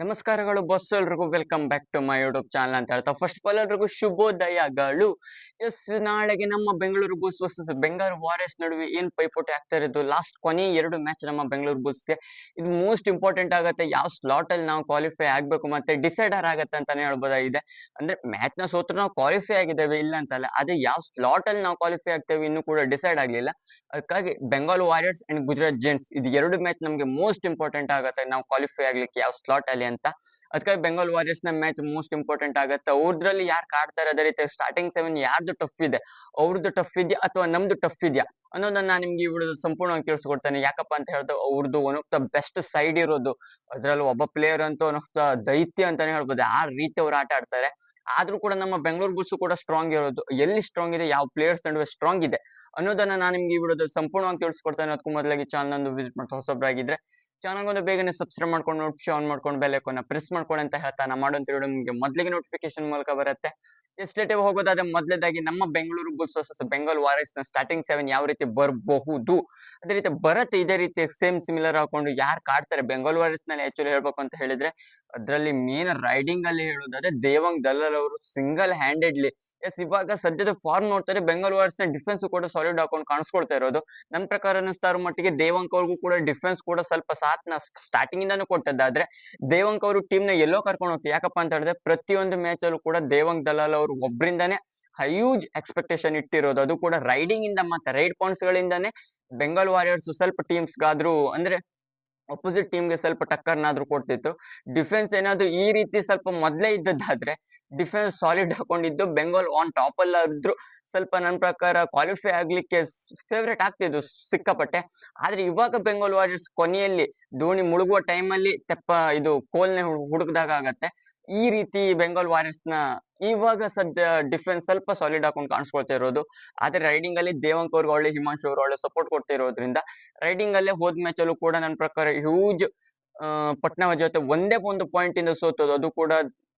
ನಮಸ್ಕಾರಗಳು ಬಸ್ ಎಲ್ರಿಗೂ. Welcome back to my YouTube channel ಅಂತ ಹೇಳ್ತಾ. ಫಸ್ಟ್ ಆಫ್ ಆಲ್ ಎಲ್ರಿಗೂ ಶುಭೋದಯಗಳು. ಎಸ್ ನಾಳೆಗೆ ನಮ್ಮ Bengaluru bulls versus Bengal warriors ನಡುವೆ ಏನ್ ಪೈಪೋಟಿ ಆಗ್ತಾ ಇರೋದು? ಲಾಸ್ಟ್ ಕೊನೆ ಎರಡು ಮ್ಯಾಚ್ ನಮ್ಮ ಬೆಂಗಳೂರು ಬುಲ್ಸ್ಗೆ ಇದು ಮೋಸ್ಟ್ ಇಂಪಾರ್ಟೆಂಟ್ ಆಗುತ್ತೆ. ಯಾವ ಸ್ಲಾಟ್ ಅಲ್ಲಿ ನಾವು ಕ್ವಾಲಿಫೈ ಆಗ್ಬೇಕು ಮತ್ತೆ ಡಿಸೈಡರ್ ಆಗತ್ತೆ ಅಂತಾನೆ ಹೇಳ್ಬೋದಾಗಿದೆ ಅಂದ್ರೆ ಮ್ಯಾಚ್ನ ಸೋತ್ರ ನಾವು ಕ್ವಾಲಿಫೈ ಆಗಿದ್ದೇವೆ, ಇಲ್ಲ ಅಂತಲ್ಲ. ಅದೇ ಯಾವ ಸ್ಲಾಟ್ ಅಲ್ಲಿ ನಾವು ಕ್ವಾಲಿಫೈ ಆಗ್ತೇವೆ ಇನ್ನು ಕೂಡ ಡಿಸೈಡ್ ಆಗ್ಲಿಲ್ಲ. ಅದಕ್ಕಾಗಿ Bengal warriors and Gujarat giants ಇದು ಎರಡು ಮ್ಯಾಚ್ ನಮಗೆ ಮೋಸ್ಟ್ ಇಂಪಾರ್ಟೆಂಟ್ ಆಗುತ್ತೆ. ನಾವು ಕ್ವಾಲಿಫೈ ಆಗ್ಲಿಕ್ಕೆ ಯಾವ ಸ್ಲಾಟ್ ಅಲ್ಲಿ ಅಂತ. ಅದಕ್ಕಾಗಿ ಬೆಂಗಾಲ್ ವಾರಿಯರ್ಸ್ನ ಮ್ಯಾಚ್ ಮೋಸ್ಟ್ ಇಂಪಾರ್ಟೆಂಟ್ ಆಗುತ್ತೆ. ಅವ್ರದ್ರಲ್ಲಿ ಯಾರು ಕಾಡ್ತಾರೆ ಅದೇ ರೀತಿ ಸ್ಟಾರ್ಟಿಂಗ್ ಸೆವೆನ್ ಯಾರ್ದು ಟಫ್ ಇದೆ? ಅವ್ರದ್ದು ಟಫ್ ಇದೆಯಾ ಅಥವಾ ನಮ್ದು ಟಫ್ ಇದೆಯಾ? ಅನ್ನೋದನ್ನ ನಾನು ನಿಮ್ಗೆ ವಿಡಿಯೋದ ಸಂಪೂರ್ಣವಾಗಿ ತಿಳಿಸ್ಕೊಡ್ತೇನೆ. ಯಾಕಪ್ಪ ಅಂತ ಹೇಳಿದ್ರೆ ಅವ್ರದ್ದು one of the best side ಇರೋದು. ಅದ್ರಲ್ಲಿ ಒಬ್ಬ ಪ್ಲೇಯರ್ ಅಂತ ಒನ್ ಆಫ್ ದ ದೈತ್ಯ ಅಂತಾನೆ ಹೇಳ್ಬೋದು. ಆ ರೀತಿ ಅವ್ರು ಆಟ ಆಡ್ತಾರೆ. ಆದ್ರೂ ಕೂಡ ನಮ್ಮ ಬೆಂಗಳೂರು ಬುಲ್ಸ್ ಕೂಡ ಸ್ಟ್ರಾಂಗ್ ಇರೋದು. ಎಲ್ಲಿ ಸ್ಟ್ರಾಂಗ್ ಇದೆ? ಯಾವ ಪ್ಲೇಯರ್ಸ್ ನಡುವೆ ಸ್ಟ್ರಾಂಗ್ ಇದೆ? ಅನ್ನೋದನ್ನ ನಾನು ನಿಮ್ಗೆ ಈ ವಿಡಿಯೋದಲ್ಲಿ ಸಂಪೂರ್ಣವಾಗಿ ತಿಳಿಸ್ಕೊಡ್ತೇನೆ ಅದಕ್ಕೂ ಮೊದಲಾಗಿ ಚಾನಲ್ ವಿಸಿಟ್ ಮಾಡ್ತಾ ಹೊಸೊಬ್ಬರಾಗಿದ್ರೆ ಚಾನಲ್ ಒಂದು ಬೇಗನೆ ಸಬ್ಸ್ಕ್ರೈಬ್ ಮಾಡ್ಕೊಂಡು ನೋಟಿಫಿಕೇಶನ್ ಆನ್ ಮಾಡ್ಕೊಂಡು ಬೆಲ್ ಐಕಾನ್ ಪ್ರೆಸ್ ಮಾಡ್ಕೊಂಡು ಅಂತ ಹೇಳ್ತಾ ನಾ ಮಾಡುವಂತ ವಿಡಿಯೋ ನಿಮಗೆ ಮೊದಲಿಗೆ ನೋಟಿಫಿಕೇಶನ್ ಮೂಲಕ ಬರುತ್ತೆ. ಎಸ್ಟೇಟಿವ್ ಹೋಗೋದಾದ್ರೆ ಮೊದಲೇದಾಗಿ ನಮ್ಮ ಬೆಂಗಳೂರು ಬುಲ್ಸ್ ವರ್ಸಸ್ ಬೆಂಗಾಲ್ ವಾರಿಯರ್ಸ್ನ ಸ್ಟಾರ್ಟಿಂಗ್ ಸೆವೆನ್ ಯಾವ ರೀತಿ ಬರಬಹುದು, ಅದೇ ರೀತಿ ಬರುತ್ತೆ, ಇದೇ ರೀತಿ ಸೇಮ್ ಸಿಮಿಲರ್ ಹಾಕೊಂಡು ಯಾರು ಕಾಡ್ತಾರೆ ಬೆಂಗಾಲ್ ವಾರಿಯರ್ಸ್ನಲ್ಲಿ ಆಕ್ಚುಲಿ ಹೇಳ್ಬೇಕು ಅಂತ ಹೇಳಿದ್ರೆ, ಅದರಲ್ಲಿ ಮೇನ್ ರೈಡಿಂಗ್ ಅಲ್ಲಿ ಹೇಳೋದಾದ್ರೆ ದೇವಂಗ್ ದಲ್ಲರ್ ಅವರು ಸಿಂಗಲ್ ಹ್ಯಾಂಡೆಡ್ಲಿ ಎಸ್, ಇವಾಗ ಸದ್ಯದ ಫಾರ್ಮ್ ನೋಡ್ತಾರೆ ಬೆಂಗಾಲ್ ವಾರಿಯರ್ಸ್ನ ಡಿಫೆನ್ಸ್ ಕೂಡ ಸಾಲಿಡ್ ಹಾಕೊಂಡು ಕಾಣಿಸ್ಕೊಳ್ತಾ ಇರೋದು. ನನ್ನ ಪ್ರಕಾರ ಅನಿಸ್ತಾ ಇರೋ ಮಟ್ಟಿಗೆ ದೇವಂಕ್ ಅವ್ರಿಗೂ ಕೂಡ ಡಿಫೆನ್ಸ್ ಕೂಡ ಸ್ವಲ್ಪ ಸಾಥ್ನ ಸ್ಟಾರ್ಟಿಂಗ್ ಇಂದಾನು ಕೊಟ್ಟದ್ದಾದ್ರೆ ದೇವಂಕ್ ಅವರು ಟೀಮ್ನ ಎಲ್ಲೋ ಕರ್ಕೊಂಡು ಹೋಗ್ತಾರೆ. ಯಾಕಪ್ಪ ಅಂತ ಹೇಳಿದ್ರೆ ಪ್ರತಿಯೊಂದು ಮ್ಯಾಚ್ ಅಲ್ಲೂ ಕೂಡ ದೇವಂಕ್ ದಲಾಲ್ ಅವರು ಒಬ್ಬರಿಂದಾನೇ ಹ್ಯೂಜ್ ಎಕ್ಸ್ಪೆಕ್ಟೇಷನ್ ಇಟ್ಟಿರೋದು. ಅದು ಕೂಡ ರೈಡಿಂಗ್ ಇಂದ ಮತ್ತೆ ರೈಡ್ ಪಾಯಿಂಟ್ಸ್ ಗಳಿಂದಾನೇ ಬೆಂಗಾಲ್ ವಾರಿಯರ್ಸ್ ಸ್ವಲ್ಪ ಟೀಮ್ಸ್ ಗಾದ್ರು ಅಂದ್ರೆ ಅಪೋಸಿಟ್ ಟೀಮ್ಗೆ ಸ್ವಲ್ಪ ಟಕ್ಕರ್ನಾದ್ರೂ ಕೊಡ್ತಿತ್ತು. ಡಿಫೆನ್ಸ್ ಏನಾದ್ರು ಈ ರೀತಿ ಸ್ವಲ್ಪ ಮೊದಲೇ ಇದ್ದದ್ದಾದ್ರೆ ಡಿಫೆನ್ಸ್ ಸಾಲಿಡ್ ಹಾಕೊಂಡಿದ್ದು ಬೆಂಗಾಲ್ ಆನ್ ಟಾಪ್ ಅಲ್ಲಾದ್ರು ಸ್ವಲ್ಪ ನನ್ನ ಪ್ರಕಾರ ಕ್ವಾಲಿಫೈ ಆಗ್ಲಿಕ್ಕೆ ಫೇವ್ರೇಟ್ ಆಗ್ತಿದ್ದು ಸಿಕ್ಕಾಪಟ್ಟೆ. ಆದ್ರೆ ಇವಾಗ ಬೆಂಗಾಲ್ ವಾರಿಯರ್ಸ್ ಕೊನೆಯಲ್ಲಿ ಧೋನಿ ಮುಳುಗುವ ಟೈಮಲ್ಲಿ ತೆಪ್ಪ ಇದು ಕೋಲ್ನೆ ಹುಡುಕ್ದಾಗ ಆಗತ್ತೆ. ಈ ರೀತಿ ಬೆಂಗಾಲ್ ವಾರಿಯರ್ಸ್ನ ಇವಾಗ ಸದ್ಯ ಡಿಫೆನ್ಸ್ ಸ್ವಲ್ಪ ಸಾಲಿಡ್ ಹಾಕೊಂಡು ಕಾಣಿಸ್ಕೊಳ್ತಾ ಇರೋದು. ಆದ್ರೆ ರೈಡಿಂಗ್ ಅಲ್ಲಿ ದೇವಂಕ್ ಅವ್ರಿಗೆ ಒಳ್ಳೆ ಹಿಮಾಂಶು ಅವ್ರು ಒಳ್ಳೆ ಸಪೋರ್ಟ್ ಕೊಡ್ತಾ ಇರೋದ್ರಿಂದ ರೈಡಿಂಗ್ ಅಲ್ಲೇ ಹೋದ್ ಮ್ಯಾಚ್ ಅಲ್ಲೂ ಕೂಡ ನನ್ನ ಪ್ರಕಾರ ಹ್ಯೂಜ್ ಪಟ್ನಾವ ಜೊತೆ ಒಂದೇ ಒಂದು ಪಾಯಿಂಟ್ ಇಂದ ಸೋತೋದು. ಅದು ಕೂಡ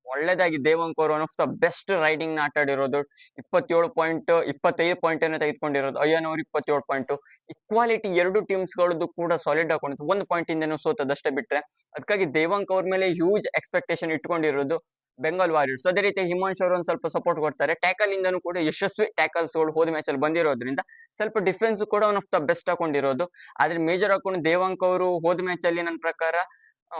ಒಳ್ಳೇದಾಗಿ ದೇವಂಕ್ ಅವರು ಒನ್ ಆಫ್ ದ ಬೆಸ್ಟ್ ರೈಡಿಂಗ್ನ ಆಟಾಡಿರೋದು ಇಪ್ಪತ್ತೇಳು ಪಾಯಿಂಟ್ ಇಪ್ಪತ್ತೈದು ಪಾಯಿಂಟ್ ಅನ್ನು ತೆಗೆದುಕೊಂಡಿರೋದು. ಅಯ್ಯನ್ ಇಪ್ಪತ್ತೇಳು ಪಾಯಿಂಟ್ ಇಕ್ವಾಲಿಟಿ ಎರಡು ಟೀಮ್ಸ್ ಗಳದ್ದು ಕೂಡ ಸಾಲಿಡ್ ಹಾಕೊಂಡಿತ್ತು ಒಂದು ಪಾಯಿಂಟ್ ಇಂದನೂ ಸೋತದಷ್ಟೇ ಬಿಟ್ರೆ. ಅದಕ್ಕಾಗಿ ದೇವಂಕ್ ಅವ್ರ ಮೇಲೆ ಹ್ಯೂಜ್ ಎಕ್ಸ್ಪೆಕ್ಟೇಷನ್ ಇಟ್ಕೊಂಡಿರೋದು. ಬೆಂಗಾಲ್ ವಾರಿಯರ್ಸ್ ಅದೇ ರೀತಿ ಹಿಮಾಂಶ್ ಅವರು ಒಂದು ಸ್ವಲ್ಪ ಸಪೋರ್ಟ್ ಕೊಡ್ತಾರೆ. ಟ್ಯಾಕಲ್ ಇಂದನೂ ಕೂಡ ಯಶಸ್ವಿ ಟ್ಯಾಕಲ್ಸ್ಗಳು ಹೋದ ಮ್ಯಾಚ್ ಅಲ್ಲಿ ಬಂದಿರೋದ್ರಿಂದ ಸ್ವಲ್ಪ ಡಿಫೆನ್ಸ್ ಕೂಡ ಒನ್ ಆಫ್ ದ ಬೆಸ್ಟ್ ಹಾಕೊಂಡಿರೋದು. ಆದ್ರೆ ಮೇಜರ್ ಹಾಕೊಂಡು ದೇವಾಂಕ್ ಅವರು ಹೋದ ಮ್ಯಾಚ್ ಅಲ್ಲಿ ನನ್ನ ಪ್ರಕಾರ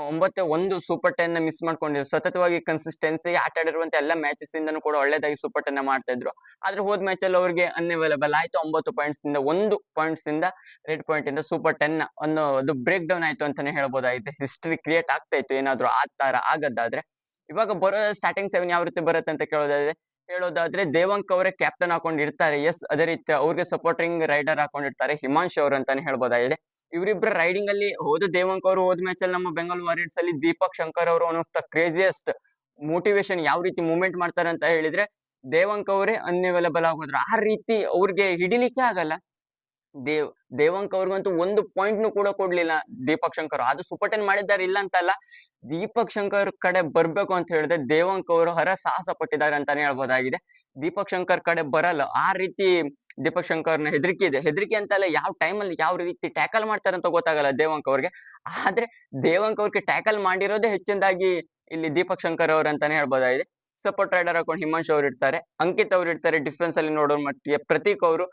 ಒಂಬತ್ತೆ ಒಂದು ಸೂಪರ್ ಟೆನ್ನ ಮಿಸ್ ಮಾಡ್ಕೊಂಡಿದ್ರು. ಸತತವಾಗಿ ಕನ್ಸಿಸ್ಟೆನ್ಸಿ ಆಟ ಆಡಿರುವಂತ ಎಲ್ಲ ಮ್ಯಾಚಸ್ ಇಂದನೂ ಕೂಡ ಒಳ್ಳೇದಾಗಿ ಸೂಪರ್ ಟೆನ್ ಮಾಡ್ತಾ ಇದ್ರು ಆದ್ರೆ ಹೋದ್ ಮ್ಯಾಚ್ ಅಲ್ಲಿ ಅವ್ರಿಗೆ ಅನ್ಅವೈಲಬಲ್ ಆಯ್ತು. ಒಂಬತ್ತು ಪಾಯಿಂಟ್ಸ್ ಇಂದ, ಒಂದು ಪಾಯಿಂಟ್ಸ್ ಇಂದ ರೆಡ್ ಪಾಯಿಂಟ್ ಇಂದ ಸೂಪರ್ ಟೆನ್ ಅದು ಬ್ರೇಕ್ ಡೌನ್ ಆಯ್ತು ಅಂತಾನೆ ಹೇಳ್ಬೋದಾಗಿದೆ. ಹಿಸ್ಟ್ರಿ ಕ್ರಿಯೇಟ್ ಆಗ್ತಾ ಇತ್ತು. ಏನಾದ್ರು ಆ ತರ ಆಗದ್ದಾದ್ರೆ. ಇವಾಗ ಬರೋ ಸ್ಟಾರ್ಟಿಂಗ್ ಸೆವೆನ್ ಯಾವ ರೀತಿ ಬರುತ್ತೆ ಅಂತ ಕೇಳೋದಾದ್ರೆ, ಹೇಳೋದಾದ್ರೆ ದೇವಂಕ್ ಅವರೇ ಕ್ಯಾಪ್ಟನ್ ಹಾಕೊಂಡಿರ್ತಾರೆ. ಎಸ್ ಅದೇ ರೀತಿ ಅವ್ರಿಗೆ ಸಪೋರ್ಟಿಂಗ್ ರೈಡರ್ ಹಾಕೊಂಡಿರ್ತಾರೆ. ಹಿಮಾಂಶ್ ಅವರು ಅಂತಾನೆ ಹೇಳ್ಬೋದಾಗಿದೆ. ಇವರಿಬ್ರು ರೈಡಿಂಗ್ ಅಲ್ಲಿ ಹೋದ ದೇವಂಕ್ ಅವರು ಹೋದ ಮ್ಯಾಚ್ ಅಲ್ಲಿ ನಮ್ಮ ಬೆಂಗಾಲ್ ವಾರಿಯರ್ಸ್ ಅಲ್ಲಿ ದೀಪಕ್ ಶಂಕರ್ ಅವರು one of the craziest motivation ಯಾವ ರೀತಿ ಮೂವ್ಮೆಂಟ್ ಮಾಡ್ತಾರೆ ಅಂತ ಹೇಳಿದ್ರೆ, ದೇವಂಕ್ ಅವರೇ ಅನ್ಅವೈಲಬಲ್ ಆಗೋದ್ರು. ಆ ರೀತಿ ಅವ್ರಿಗೆ ಹಿಡಿಲಿಕ್ಕೆ ಆಗಲ್ಲ. ದೇವ್ ದೇವಂಕ್ ಅವ್ರಿಗಂತೂ ಒಂದು ಪಾಯಿಂಟ್ ನು ಕೂಡ ಕೊಡ್ಲಿಲ್ಲ. ದೀಪಕ್ ಶಂಕರ್. ಅದು ಸೂಪರ್ ಟೆನ್ ಮಾಡಿದ್ದಾರೆ ಇಲ್ಲ ಅಂತಲ್ಲ, ದೀಪಕ್ ಶಂಕರ್ ಕಡೆ ಬರ್ಬೇಕು ಅಂತ ಹೇಳಿದ್ರೆ ದೇವಂಕ್ ಅವರು ಹರ ಸಾಹಸ ಪಟ್ಟಿದ್ದಾರೆ ಅಂತಾನೆ ಹೇಳ್ಬೋದಾಗಿದೆ. ದೀಪಕ್ ಶಂಕರ್ ಕಡೆ ಬರಲ್ಲ. ಆ ರೀತಿ ದೀಪಕ್ ಶಂಕರ್ನ ಹೆದರಿಕೆ ಇದೆ. ಹೆದರಿಕೆ ಅಂತಲ್ಲ ಯಾವ ಟೈಮಲ್ಲಿ ಯಾವ ರೀತಿ ಟ್ಯಾಕಲ್ ಮಾಡ್ತಾರೆ ಅಂತ ಗೊತ್ತಾಗಲ್ಲ ದೇವಂಕ್ ಅವ್ರಿಗೆ. ಆದ್ರೆ ದೇವಂಕ್ ಅವ್ರಿಗೆ ಟ್ಯಾಕಲ್ ಮಾಡಿರೋದೇ ಹೆಚ್ಚಿನದಾಗಿ ಇಲ್ಲಿ ದೀಪಕ್ ಶಂಕರ್ ಅವ್ರ ಅಂತಾನೆ ಹೇಳ್ಬೋದಾಗಿದೆ. ಸಪೋರ್ಟ್ ರೈಡರ್ ಹಾಕೊಂಡು ಹಿಮಾಂಶ್ ಅವ್ರು ಇರ್ತಾರೆ, ಅಂಕಿತ್ ಅವ್ರು ಇರ್ತಾರೆ ಡಿಫೆನ್ಸ್ ಅಲ್ಲಿ ನೋಡೋ ಮಟ್ಟಿಗೆ, ಪ್ರತೀಕ್ ಅವರು,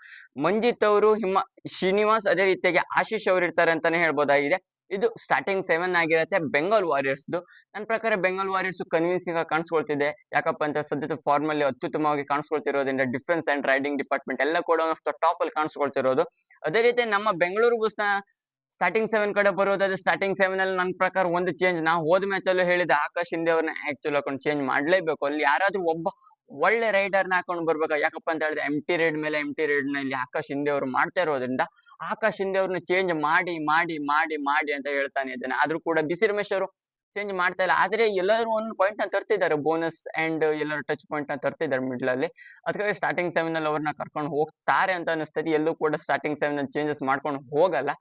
ಮಂಜಿತ್ ಅವರು, ಹಿಮ, ಶ್ರೀನಿವಾಸ್ ಅದೇ ರೀತಿಯಾಗಿ ಆಶೀಶ್ ಅವರು ಇರ್ತಾರೆ ಅಂತಾನೆ ಹೇಳ್ಬೋದಾಗಿದೆ. ಇದು ಸ್ಟಾರ್ಟಿಂಗ್ ಸೆವೆನ್ ಆಗಿರುತ್ತೆ ಬೆಂಗಾಲ್ ವಾರಿಯರ್ಸ್ ನನ್ನ ಪ್ರಕಾರ ಬೆಂಗಾಲ್ ವಾರಿಯರ್ಸ್ ಕನ್ವಿನ್ಸಿಂಗ್ ಆಗಿ ಕಾಣಿಸ್ಕೊಳ್ತಿದೆ. ಯಾಕಪ್ಪ ಅಂತ ಸದ್ಯದ ಫಾರ್ಮ್ ಅಲ್ಲಿ ಅತ್ಯುತ್ತಮವಾಗಿ ಕಾಣಿಸ್ಕೊಳ್ತಿರೋದ್ರಿಂದ ಡಿಫೆನ್ಸ್ ಅಂಡ್ ರೈಡಿಂಗ್ ಡಿಪಾರ್ಟ್ಮೆಂಟ್ ಎಲ್ಲ ಕೂಡ ಟಾಪ್ ಅಲ್ಲಿ ಕಾಣಿಸ್ಕೊಳ್ತಿರೋದು. ಅದೇ ರೀತಿ ನಮ್ಮ ಬೆಂಗಳೂರು ನ ಸ್ಟಾರ್ಟಿಂಗ್ ಸೆವೆನ್ ಕಡೆ ಬರುವುದಾದ್ರೆ ಸ್ಟಾರ್ಟಿಂಗ್ ಸೆವೆನ್ ಅಲ್ಲಿ ನನ್ನ ಪ್ರಕಾರ ಒಂದು ಚೇಂಜ್ ನಾವು ಹೋದ ಮ್ಯಾಚ್ ಅಲ್ಲೂ ಹೇಳಿದ, ಆಕಾಶ್ ಹಿಂದೆ ಅವ್ರನ್ನ ಆಕ್ಚುಲ್ ಹಾಕೊಂಡು ಚೇಂಜ್ ಮಾಡ್ಲೇಬೇಕು. ಅಲ್ಲಿ ಯಾರಾದ್ರೂ ಒಬ್ಬ ಒಳ್ಳೆ ರೈಡರ್ನ ಹಾಕೊಂಡು ಬರ್ಬೇಕು? ಯಾಕಪ್ಪ ಅಂತ ಹೇಳಿದ್ರೆ ಎಂ ಟಿ ರೇಡ್ ಮೇಲೆ ಎಂ ಟಿ ರೇಡ್ನಲ್ಲಿ ಆಕಾಶ್ ಹಿಂದೆ ಅವ್ರು ಮಾಡ್ತಾ ಇರೋದ್ರಿಂದ ಆಕಾಶ್ ಹಿಂದೆ ಅವ್ರನ್ನ ಚೇಂಜ್ ಮಾಡಿ ಮಾಡಿ ಮಾಡಿ ಮಾಡಿ ಅಂತ ಹೇಳ್ತಾನೆ ಇದ್ದಾನೆ. ಆದ್ರೂ ಕೂಡ ಬಿಸಿ ರಮೇಶ್ ಅವರು ಚೇಂಜ್ ಮಾಡ್ತಾ ಇಲ್ಲ. ಆದ್ರೆ ಎಲ್ಲರೂ ಒಂದು ಪಾಯಿಂಟ್ನ ತರ್ತಿದ್ದಾರೆ. ಬೋನಸ್ ಅಂಡ್ ಎಲ್ಲರೂ ಟಚ್ ಪಾಯಿಂಟ್ನ ತರ್ತಿದ್ದಾರೆ ಮಿಡ್ಲ್ ಅಲ್ಲಿ. ಅದಕ್ಕಾಗಿ ಸ್ಟಾರ್ಟಿಂಗ್ ಸೆವೆನ್ ಅಲ್ಲಿ ಅವ್ರನ್ನ ಕರ್ಕೊಂಡು ಹೋಗ್ತಾರೆ ಅಂತ ಅನಿಸ್ತದೆ. ಎಲ್ಲೂ ಕೂಡ ಸ್ಟಾರ್ಟಿಂಗ್ ಸೆವೆನ್ ಅಲ್ಲಿ ಚೇಂಜಸ್ ಮಾಡ್ಕೊಂಡು ಹೋಗಲ್ಲ.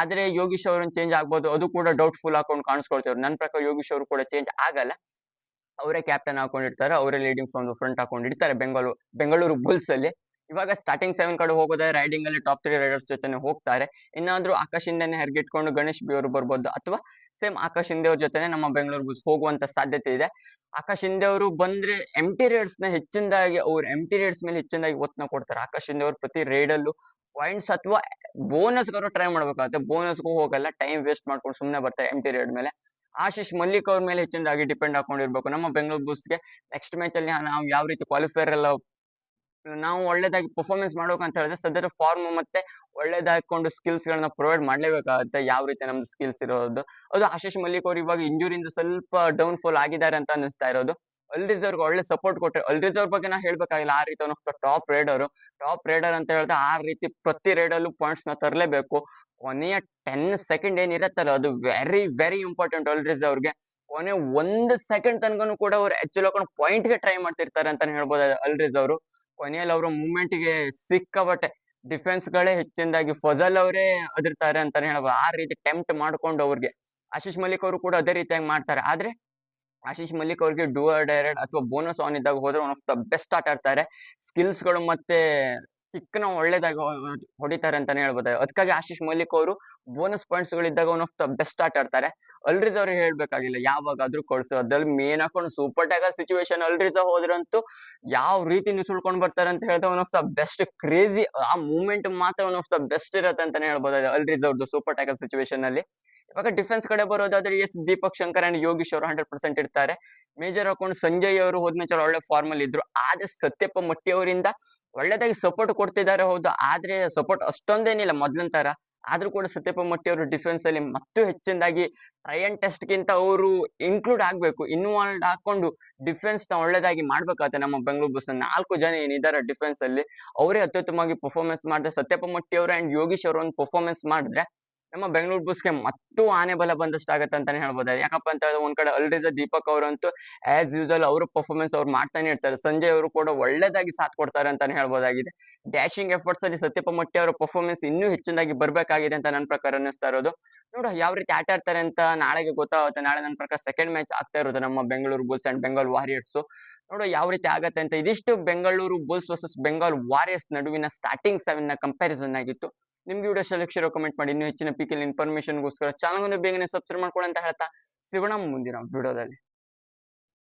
ಆದ್ರೆ ಯೋಗೀಶ್ ಅವ್ರನ್ನ ಚೇಂಜ್ ಆಗ್ಬೋದು. ಅದು ಕೂಡ ಡೌಟ್ಫುಲ್ ಹಾಕೊಂಡು ಕಾಣಿಸ್ಕೊಳ್ತಾರೆ ನನ್ನ ಪ್ರಕಾರ ಯೋಗೀಶ್ ಅವರು ಕೂಡ ಚೇಂಜ್ ಆಗಲ್ಲ. ಅವರೇ ಕ್ಯಾಪ್ಟನ್ ಹಾಕೊಂಡಿರ್ತಾರೆ. ಅವರೇ ಲೀಡಿಂಗ್ ಫ್ರಮ್ ಫ್ರಂಟ್ ಹಾಕೊಂಡಿರ್ತಾರೆ. ಬೆಂಗಳೂರು ಬೆಂಗಳೂರು ಬುಲ್ಸ್ ಅಲ್ಲಿ. ಇವಾಗ ಸ್ಟಾರ್ಟಿಂಗ್ ಸೆವೆನ್ ಕಡೆ ಹೋಗೋದಾದ್ರೆ ರೈಡಿಂಗ್ ಅಲ್ಲಿ ಟಾಪ್ ತ್ರೀ ರೈಡರ್ಸ್ ಜೊತೆ ಹೋಗ್ತಾರೆ. ಇನ್ನಾದ್ರೂ ಆಕಾಶಿಂದನೇ ಹೆರ್ಗಿಟ್ಕೊಂಡು ಗಣೇಶ್ ಬಿ ಅವರು ಬರ್ಬೋದು. ಅಥವಾ ಸೇಮ್ ಆಕಾಶ್ ಹಿಂದೆ ಅವ್ರ ಜೊತೆನೆ ನಮ್ಮ ಬೆಂಗಳೂರು ಬುಲ್ಸ್ ಹೋಗುವಂತ ಸಾಧ್ಯತೆ ಇದೆ. ಆಕಾಶ್ ಹಿಂದೆ ಅವರು ಬಂದ್ರೆ ಎಂಟಿ ರೇಡ್ಸ್ನ ಹೆಚ್ಚಿನದಾಗಿ ಅವ್ರು ಎಂಟಿ ರೇಡ್ಸ್ ಮೇಲೆ ಹೆಚ್ಚಿನದಾಗಿ ಒತ್ತನ್ನ ಕೊಡ್ತಾರೆ. ಆಕಾಶ್ ಹಿಂದೆ ಅವರು ಪ್ರತಿ ರೈಡಲ್ಲೂ ಪಾಯಿಂಟ್ಸ್ ಅಥವಾ ಬೋನಸ್ ಟ್ರೈ ಮಾಡ್ಬೇಕಾಗುತ್ತೆ. ಬೋನಸ್ಗೂ ಹೋಗಲ್ಲ ಟೈಮ್ ವೇಸ್ಟ್ ಮಾಡ್ಕೊಂಡು ಸುಮ್ಮನೆ ಬರ್ತಾರೆ ರೇಡ್ ಮೇಲೆ. ಆಶೀಶ್ ಮಲ್ಲಿಕ್ ಅವ್ರ ಮೇಲೆ ಹೆಚ್ಚಿನದಾಗಿ ಡಿಪೆಂಡ್ ಹಾಕೊಂಡಿರ್ಬೇಕು. ನಮ್ಮ ಬೆಂಗಳೂರು ಬುಲ್ಸ್ಗೆ ನೆಕ್ಸ್ಟ್ ಮ್ಯಾಚ್ ಅಲ್ಲಿ ನಾವು ಯಾವ ರೀತಿ ಕ್ವಾಲಿಫೈರ್ ಎಲ್ಲ ನಾವು ಒಳ್ಳೇದಾಗಿ ಪರ್ಫಾರ್ಮೆನ್ಸ್ ಅಂತ ಹೇಳಿದ್ರೆ ಸದ್ಯದ ಫಾರ್ಮ್ ಮತ್ತೆ ಒಳ್ಳೇದಾಕೊಂಡು ಸ್ಕಿಲ್ಸ್ ಗಳನ್ನ ಪ್ರೊವೈಡ್ ಮಾಡ್ಲೇಬೇಕಾಗುತ್ತೆ ಯಾವ ರೀತಿ ನಮ್ದು ಸ್ಕಿಲ್ಸ್ ಇರೋದು. ಅದು ಆಶೀಶ್ ಮಲ್ಲಿಕ್ ಅವ್ರು ಇವಾಗ ಇಂಜುರಿಯಿಂದ ಸ್ವಲ್ಪ ಡೌನ್ ಫಾಲ್ ಆಗಿದ್ದಾರೆ ಅಂತ ಅನಿಸ್ತಾ ಇರೋದು. ಅಲ್ರಿಸ್ ಅವ್ರಿಗೆ ಒಳ್ಳೆ ಸಪೋರ್ಟ್ ಕೊಟ್ಟರೆ ಅಲ್ರಿಸ್ ಅವ್ರ ಬಗ್ಗೆ ನಾ ಹೇಳ್ಬೇಕಾಗಿಲ್ಲ. ಆ ರೀತಿ ಅವನು ಟಾಪ್ ರೈಡರ್ ಟಾಪ್ ರೈಡರ್ ಅಂತ ಹೇಳಿದ್ರೆ ಆ ರೀತಿ ಪ್ರತಿ ರೈಡಲ್ಲೂ ಪಾಯಿಂಟ್ಸ್ನ ತರಲೇಬೇಕು. ಕೊನೆಯ ಟೆನ್ ಸೆಕೆಂಡ್ ಏನಿರತ್ತಲ್ಲ ಅದು ವೆರಿ ವೆರಿ ಇಂಪಾರ್ಟೆಂಟ್ ಅಲ್ರಿಸ್ ಅವ್ರಿಗೆ. ಕೊನೆ ಒಂದು ಸೆಕೆಂಡ್ ತನಕನು ಕೂಡ ಅವ್ರು ಆಕ್ಚುಲಿ ಹಾಕೊಂಡು ಪಾಯಿಂಟ್ಗೆ ಟ್ರೈ ಮಾಡ್ತಿರ್ತಾರೆ ಅಂತಾನೆ ಹೇಳ್ಬೋದು ಅಲ್ರಿಸ್ ಅವರು. ಕೊನೆಯಲ್ಲಿ ಅವರ ಮೂಮೆಂಟ್ಗೆ ಸಿಕ್ಕಾಬಟ್ಟೆ ಡಿಫೆನ್ಸ್ ಗಳೇ ಹೆಚ್ಚಿನದಾಗಿ ಫಜಲ್ ಅವರೇ ಅದಿರ್ತಾರೆ ಅಂತಾನೆ ಹೇಳ್ಬೋದು. ಆ ರೀತಿ ಟೆಂಪ್ಟ್ ಮಾಡ್ಕೊಂಡು ಅವ್ರಿಗೆ. ಆಶೀಶ್ ಮಲ್ಲಿಕ್ ಅವರು ಕೂಡ ಅದೇ ರೀತಿಯಾಗಿ ಮಾಡ್ತಾರೆ. ಆದ್ರೆ ಆಶೀಶ್ ಮಲ್ಲಿಕ್ ಅವ್ರಿಗೆ ಡೂಯರ್ ಡೈರೆಕ್ಟ್ ಅಥವಾ ಬೋನಸ್ ಆನ್ ಇದ್ದಾಗ ಹೋದ್ರೆ ಒನ್ ಆಫ್ ದ ಬೆಸ್ಟ್ ಆಟ ಆಡ್ತಾರೆ. ಸ್ಕಿಲ್ಸ್ಗಳು ಮತ್ತೆ ಕಿಕ್ನ ಒಳ್ಳೇದಾಗಿ ಹೊಡಿತಾರೆ ಅಂತಾನೆ ಹೇಳ್ಬೋದು. ಅದಕ್ಕಾಗಿ ಆಶೀಶ್ ಮಲ್ಲಿಕ್ ಅವರು ಬೋನಸ್ ಪಾಯಿಂಟ್ಸ್ ಗಳಿದ್ದಾಗ ಒನ್ ಆಫ್ ದ ಬೆಸ್ಟ್ ಆಟ ಆಡ್ತಾರೆ. ಅಲ್ರಿಸ್ ಅವ್ರಿಗೆ ಹೇಳ್ಬೇಕಾಗಿಲ್ಲ, ಯಾವಾಗಾದ್ರೂ ಕೊಡ್ಸು. ಅದ್ರಲ್ಲಿ ಮೇನ್ ಹಾಕೊಂಡು ಸೂಪರ್ ಟ್ಯಾಗಲ್ ಸಿಚುವೇಶನ್ ಅಲ್ರಿಸ ಹೋದ್ರಂತೂ ಯಾವ ರೀತಿ ಸುಳ್ಕೊಂಡು ಬರ್ತಾರೆ ಅಂತ ಹೇಳಿದ್ರೆ one of the best crazy ಆ ಮೂಮೆಂಟ್ ಮಾತ್ರ ಒನ್ ಆಫ್ ದ ಬೆಸ್ಟ್ ಇರತ್ತೆ ಅಂತಾನೆ ಹೇಳ್ಬೋದು. ಅಲ್ರಿಜ್ ಅವ್ರದ್ದು ಸೂಪರ್ ಟ್ಯಾಗಲ್ ಸಿಚುವೇಶನ್ ಅಲ್ಲಿ. ಇವಾಗ ಡಿಫೆನ್ಸ್ ಕಡೆ ಬರೋದಾದ್ರೆ ಎಸ್ ದೀಪಕ್ ಶಂಕರ್ ಅಂಡ್ ಯೋಗೀಶ್ ಅವರು ಹಂಡ್ರೆಡ್ ಪರ್ಸೆಂಟ್ ಇರ್ತಾರೆ. ಮೇಜರ್ ಹಾಕೊಂಡು ಸಂಜಯ್ ಅವರು ಹೋದ್ಮೇಲೆ ಒಳ್ಳೆ ಫಾರ್ಮ್ ಅಲ್ಲಿ ಇದ್ರು. ಆದ್ರೆ ಸತ್ಯಪ್ಪ ಮಟ್ಟಿ ಅವರಿಂದ ಒಳ್ಳೆದಾಗಿ ಸಪೋರ್ಟ್ ಕೊಡ್ತಿದ್ದಾರೆ ಹೌದು. ಆದ್ರೆ ಸಪೋರ್ಟ್ ಅಷ್ಟೊಂದೇನಿಲ್ಲ ಮೊದ್ಲಿನ ತರ. ಆದ್ರೂ ಕೂಡ ಸತ್ಯಪ್ಪ ಮಟ್ಟಿ ಅವರು ಡಿಫೆನ್ಸ್ ಅಲ್ಲಿ ಮತ್ತೂ ಹೆಚ್ಚಿನದಾಗಿ ಟ್ರೈ ಅಂಡ್ ಟೆಸ್ಟ್ ಗಿಂತ ಅವರು ಇನ್ಕ್ಲೂಡ್ ಆಗ್ಬೇಕು. ಇನ್ವಾಲ್ವ್ ಹಾಕೊಂಡು ಡಿಫೆನ್ಸ್ನ ಒಳ್ಳೇದಾಗಿ ಮಾಡ್ಬೇಕಾಗುತ್ತೆ ನಮ್ಮ ಬೆಂಗಳೂರು ಬಸ್ ನಾಲ್ಕು ಜನ ಏನಿದ್ದಾರೆ ಡಿಫೆನ್ಸ್ ಅಲ್ಲಿ, ಅವರೇ ಅತ್ಯುತ್ತಮವಾಗಿ ಪರ್ಫಾರ್ಮೆನ್ಸ್ ಮಾಡಿದ್ರೆ ಸತ್ಯಪ್ಪ ಮಟ್ಟಿ ಅವರು ಅಂಡ್ ಯೋಗೀಶ್ ಅವರು ಒಂದು ಪರ್ಫಾರ್ಮೆನ್ಸ್ ಮಾಡಿದ್ರೆ ನಮ್ಮ ಬೆಂಗಳೂರು ಬಸ್ಗೆ ಮತ್ತೂ ಆನೆ ಬಲ ಬಂದಷ್ಟಾಗತ್ತೆ ಅಂತಾನೆ ಹೇಳ್ಬೋದು. ಯಾಕಪ್ಪ ಅಂತ ಹೇಳಿದ್ರೆ ಒಂದ್ ಕಡೆ ಅಲ್ರಿದ ದೀಪಕ್ ಅವರಂತೂ ಆಸ್ ಯೂಸಲ್ ಅವ್ರ ಪರ್ಫಾರ್ಮೆನ್ಸ್ ಅವ್ರು ಮಾಡ್ತಾನೆ ಇರ್ತಾರೆ. ಸಂಜಯ್ ಅವರು ಕೂಡ ಒಳ್ಳೇದಾಗಿ ಸಾಥ್ ಕೊಡ್ತಾರೆ ಅಂತಾನೆ ಹೇಳ್ಬೋದಾಗಿದೆ. ಡ್ಯಾಶಿಂಗ್ ಎಫರ್ಟ್ಸ್ ಅಲ್ಲಿ ಸತ್ಯಪ್ಪ ಮಟ್ಟಿ ಅವರ ಪರ್ಫಾರ್ಮೆನ್ಸ್ ಇನ್ನೂ ಹೆಚ್ಚಿನದಾಗಿ ಬರ್ಬೇಕಾಗಿದೆ ಅಂತ ನನ್ನ ಪ್ರಕಾರ ಅನ್ನಿಸ್ತಾ ಇರೋದು. ನೋಡ, ಯಾವ ರೀತಿ ಆಟ ಆಡ್ತಾರೆ ಅಂತ ನಾಳೆಗೆ ಗೊತ್ತಾಗುತ್ತೆ. ನಾಳೆ ನನ್ನ ಪ್ರಕಾರ ಸೆಕೆಂಡ್ ಮ್ಯಾಚ್ ಆಗ್ತಾ ಇರೋದು ನಮ್ಮ Bengaluru bulls and Bengal warriors ನೋಡು, ಯಾವ ರೀತಿ ಆಗತ್ತೆ ಅಂತ. ಇದಿಷ್ಟು Bengaluru bulls versus Bengal warriors ನಡುವಿನ ಸ್ಟಾರ್ಟಿಂಗ್ ಸೆವೆನ್ನ ಕಂಪ್ಯಾರಿಸನ್ ಆಗಿತ್ತು. ನಿಮ್ಗೆ ವಿಡಿಯೋ ಸೆಲೆಕ್ಷನ್ ಕಮೆಂಟ್ ಮಾಡಿ, ಇನ್ನೂ ಹೆಚ್ಚಿನ ಪಿಕಲ್ ಇನ್ಫಾರ್ಮೇಶನ್ಗೋಸ್ಕರ ಚಾನಲ್ ಬೇಗನೆ ಸಬ್ಸ್ಕ್ರೈಬ್ ಮಾಡ್ಕೊಳ್ಳಿ ಅಂತ ಹೇಳ್ತಾ, ಸಿಗೋಣ ಮುಂದಿನ ವಿಡಿಯೋದಲ್ಲಿ.